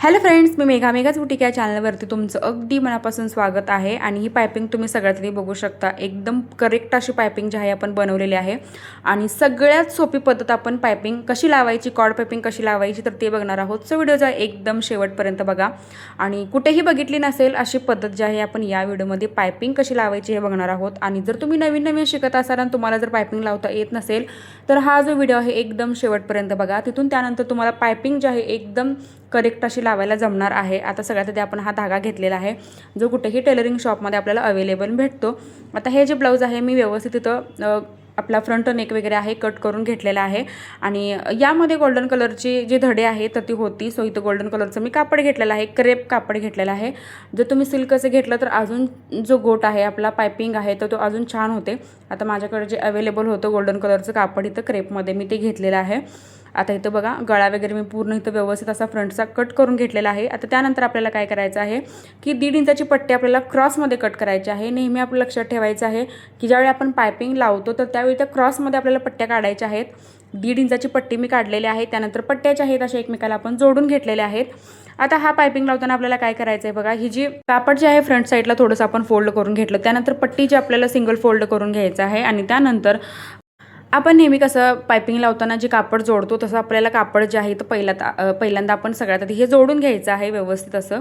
Hello friends मी Megha. मेघाच boutique या चॅनलवरती तुमचं अगदी मनापासून स्वागत आहे आणि ही पायपिंग तुम्ही सगळ्यात बघू शकता. एकदम करेक्ट अशी पायपिंग जी आहे आपण बनवलेली आहे. आणि सगळ्यात सोपी पद्धत आपण पायपिंग कशी लावायची कॉड पायपिंग कशी लावायची तर ते बघणार आहोत. सो व्हिडिओ जा एकदम शेवटपर्यंत बघा. आणि कुठेही बघितली नसेल अशी पद्धत जी आहे आपण या व्हिडिओमध्ये पायपिंग कशी लावायची हे बघणार आहोत. आणि जर तुम्ही नवीन नवीन शिकत असाल आणि तुम्हाला जर पायपिंग लावता येत नसेल तर हा जो व्हिडिओ आहे एकदम शेवटपर्यंत बघा. तिथून त्यानंतर तुम्हाला पायपिंग जी आहे एकदम करेक्ट अशी लावायला जमणार आहे. आता सगळ्यात आधी आपण हा धागा घेतलेला आहे. जो कुठेही टेलरिंग शॉपमध्ये आपल्याला अवेलेबल भेटतो. आता हे जे ब्लाऊज आहे मी व्यवस्थित इथं आपला फ्रंट नेक वगैरे आहे कट करून घेतलेला आहे. आणि यामध्ये गोल्डन कलरची जी धडे आहे तर ती होती. सो इथं गोल्डन कलरचं मी कापड घेतलेलं आहे. क्रेप कापड घेतलेलं आहे. जर तुम्ही सिल्कचं घेतलं तर अजून जो गोट आहे आपला पायपिंग आहे तर तो अजून छान होते. आता माझ्याकडे जे अवेलेबल होतं गोल्डन कलरचं कापड इथं क्रेपमध्ये मी ते घेतलेलं आहे. आता इथं बघा गळा वगैरे मी पूर्ण इथं व्यवस्थित असा फ्रंटचा कट करून घेतलेला आहे. आता त्यानंतर आपल्याला काय करायचं आहे की दीड इंचाची पट्टी आपल्याला क्रॉसमध्ये कट करायची आहे. नेहमी आपलं लक्षात ठेवायचं आहे की ज्यावेळी आपण पायपिंग लावतो तर त्यावेळी त्या क्रॉसमध्ये आपल्याला पट्ट्या काढायच्या आहेत. दीड इंचाची पट्टी मी काढलेली आहे. त्यानंतर पट्ट्याच्या आहेत अशा एकमेकाला आपण जोडून घेतलेल्या आहेत. आता हा पायपिंग लावताना आपल्याला काय करायचं आहे बघा ही जी कापड जे आहे फ्रंट साईडला थोडंसं आपण फोल्ड करून घेतलं. त्यानंतर पट्टी जी आपल्याला सिंगल फोल्ड करून घ्यायचं आहे आणि त्यानंतर आपण नेहमी कसं पायपिंग लावताना जे कापड जोडतो तसं आपल्याला कापड जे आहे तर पहिला पहिल्यांदा आपण सगळ्यात आधी हे जोडून घ्यायचं आहे व्यवस्थित असं.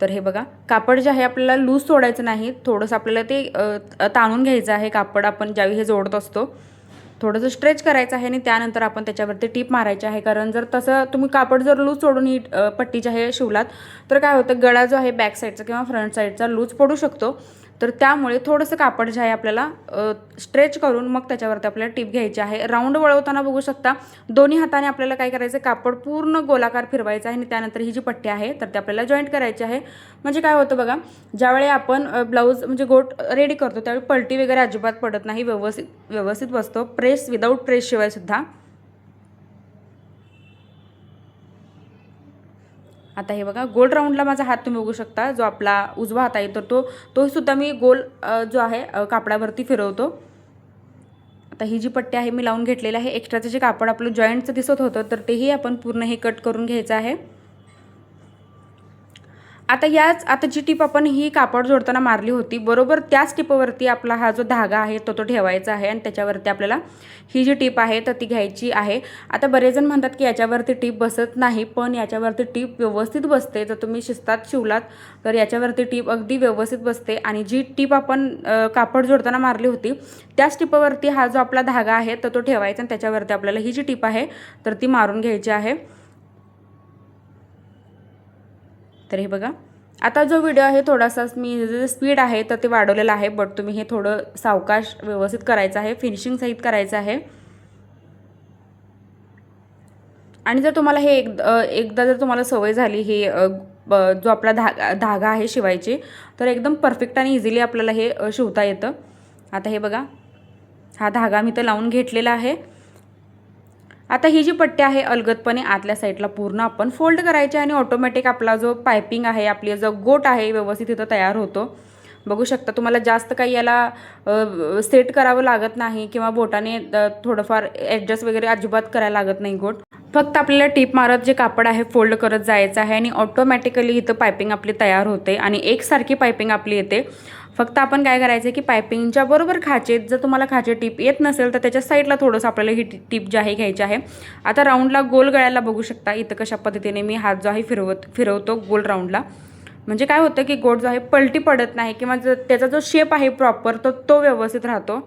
तर हे बघा कापड जे आहे आपल्याला लूज सोडायचं नाही थोडंसं आपल्याला ते ताणून घ्यायचं आहे कापड आपण ज्यावेळी हे जोडत असतो. थोडंसं स्ट्रेच करायचं आहे आणि त्यानंतर आपण त्याच्यावरती टीप मारायची आहे. कारण जर तसं तुम्ही कापड जर लूज सोडून ही पट्टी जे आहे शिवलात तर काय होतं गळा जो आहे बॅक साईडचा किंवा फ्रंट साईडचा लूज पडू शकतो. तर त्यामुळे थोडंसं कापड जे आहे आपल्याला स्ट्रेच करून मग त्याच्यावरती आपल्याला टीप घ्यायची आहे. राऊंड वळवताना बघू शकता दोन्ही हाताने आपल्याला काय करायचं कापड पूर्ण गोलाकार फिरवायचं आहे आणि त्यानंतर ही जी पट्टी आहे तर ते आपल्याला जॉईंट करायची आहे. म्हणजे काय होतं बघा ज्यावेळी आपण ब्लाऊज म्हणजे गोट रेडी करतो त्यावेळी पलटी वगैरे अजिबात पडत नाही व्यवस्थित व्यवस्थित बसतो प्रेस विदाऊट प्रेस शिवाय आता हे बघा गोल राऊंडला माझा हात तुम्ही बघू शकता जो आपला उजवा हात आहे तर तो तो सुद्धा मी गोल जो आहे कापडावरती फिरवतो. आता ही जी पट्टी आहे मी लावून घेतलेली आहे एक्स्ट्राचं जे कापड आपलं जॉईंटचं दिसत होतं तर तेही आपण पूर्ण हे कट करून घ्यायचं आहे. आता याच आता जी टीप आपण ही कापड जोडताना मारली होती बरोबर त्याच टिपवरती आपला हा जो धागा आहे तो तो ठेवायचा आहे आणि त्याच्यावरती आपल्याला ही जी टीप आहे तर ती घ्यायची आहे. आता बरेच जण म्हणतात की याच्यावरती टीप बसत नाही पण याच्यावरती टीप व्यवस्थित बसते. जर तुम्ही शिस्तात शिवलात तर याच्यावरती टीप अगदी व्यवस्थित बसते. आणि जी टीप आपण कापड जोडताना मारली होती त्याच टिपावरती हा जो आपला धागा आहे तर तो ठेवायचा आणि त्याच्यावरती आपल्याला ही जी टीप आहे तर ती मारून घ्यायची आहे. तर हे बघा. आता जो व्हिडिओ आहे थोडासा मी जे स्पीड आहे तर ते वाढवलेलं आहे बट तुम्ही हे थोडं सावकाश व्यवस्थित करायचं आहे. फिनिशिंग सहित करायचं आहे. आणि जर तुम्हाला हे एक एकदा जर तुम्हाला सवय झाली हे जो आपला धागा धागा आहे शिवायची तर एकदम परफेक्ट आणि इझिली आपल्याला हे शिवता येतं. आता हे बघा. हा धागा मी तर लावून घेतलेला आहे. आता ही जी पट्टी आहे अलगदपणे आतल्या साईडला पूर्ण आपण फोल्ड करायची आणि ऑटोमॅटिक आपला जो पायपिंग आहे आपली जो गोट आहे व्यवस्थित इथं तयार होतो. बघू शकता तुम्हाला जास्त काही याला सेट करावं लागत नाही किंवा बोटाने थोडंफार ॲडजस्ट वगैरे अजिबात करायला लागत नाही गोट. फक्त आपल्याला टीप मारत जे कापड आहे फोल्ड करत जायचं आहे आणि ऑटोमॅटिकली इथं पायपिंग आपली तयार होते आणि एकसारखी पायपिंग आपली येते. फक्त आपण काय करायचं आहे की पायपिंगच्या बरोबर खाचेत जर तुम्हाला खाचे टीप येत नसेल तर त्याच्या साईडला थोडंसं आपल्याला ही टीप जी आहे घ्यायची आहे. आता राऊंडला गोल गळ्याला बघू शकता इथं कशा पद्धतीने मी हात जो आहे फिरवत फिरवतो गोल राऊंडला. म्हणजे काय होतं की गोट जो आहे पलटी पडत नाही किंवा जर त्याचा जो शेप आहे प्रॉपर तो तो व्यवस्थित राहतो.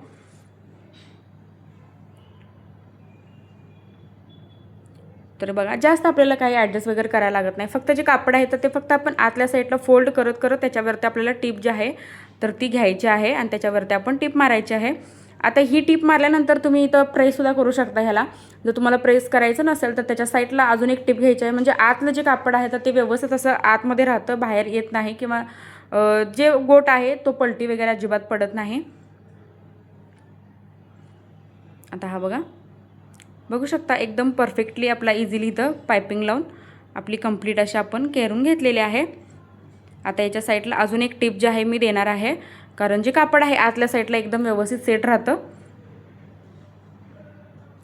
तर बघा जास्त आपल्याला काही ॲडजस्ट वगैरे करायला लागत नाही. फक्त जे कापड आहे तर ते फक्त आपण आतल्या साईडला फोल्ड करत करत त्याच्यावरती आपल्याला टीप जी आहे तर ती घ्यायची आहे आणि त्याच्यावरती आपण टीप मारायची आहे. आता ही टीप मारल्यानंतर तुम्ही इथं प्रेससुद्धा करू शकता ह्याला. जर तुम्हाला प्रेस करायचं नसेल तर त्याच्या साईडला अजून एक टीप घ्यायची आहे. म्हणजे आतलं जे कापड आहे तर ते व्यवस्थित असं आतमध्ये राहतं बाहेर येत नाही किंवा जे गोट आहे तो पलटी वगैरे अजिबात पडत नाही. आता हा बघा. बघू शकता एकदम परफेक्टली आपला इझिली इथं पायपिंग लावून आपली कंप्लीट अशी आपण केरून घेतलेली आहे. आता याच्या साईडला अजून एक टिप जी आहे मी देणार आहे. कारण जे कापड आहे आतल्या साईडला एकदम व्यवस्थित सेट राहतं.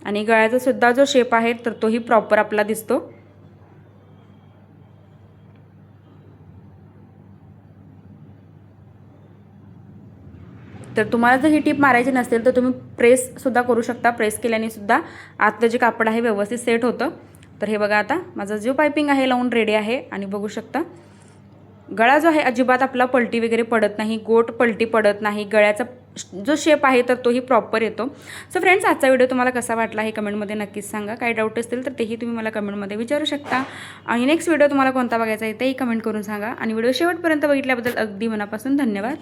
आणि गळ्याचा सुद्धा जो शेप आहे तर तोही प्रॉपर आपला दिसतो. तर तुम्हाला जर ही टीप मारायची नसेल तर तुम्ही प्रेससुद्धा करू शकता. प्रेस केल्याने सुद्धा आतलं जे कापड आहे व्यवस्थित सेट होतं. तर हे बघा आता माझा जो पायपिंग आहे लावून रेडी आहे आणि बघू शकता. गळा जो आहे अजिबात आपला पलटी वगैरे पडत नाही गोट पलटी पडत नाही. गळ्याचा जो शेप आहे तर तोही प्रॉपर येतो. सो फ्रेंड्स आजचा व्हिडिओ तुम्हाला कसा वाटला हे कमेंटमध्ये नक्कीच सांगा. काही डाऊट असतील तर तेही तुम्ही मला कमेंटमध्ये विचारू शकता. आणि नेक्स्ट व्हिडिओ तुम्हाला कोणता बघायचा आहे तेही कमेंट करून सांगा. आणि व्हिडिओ शेवटपर्यंत बघितल्याबद्दल अगदी मनापासून धन्यवाद.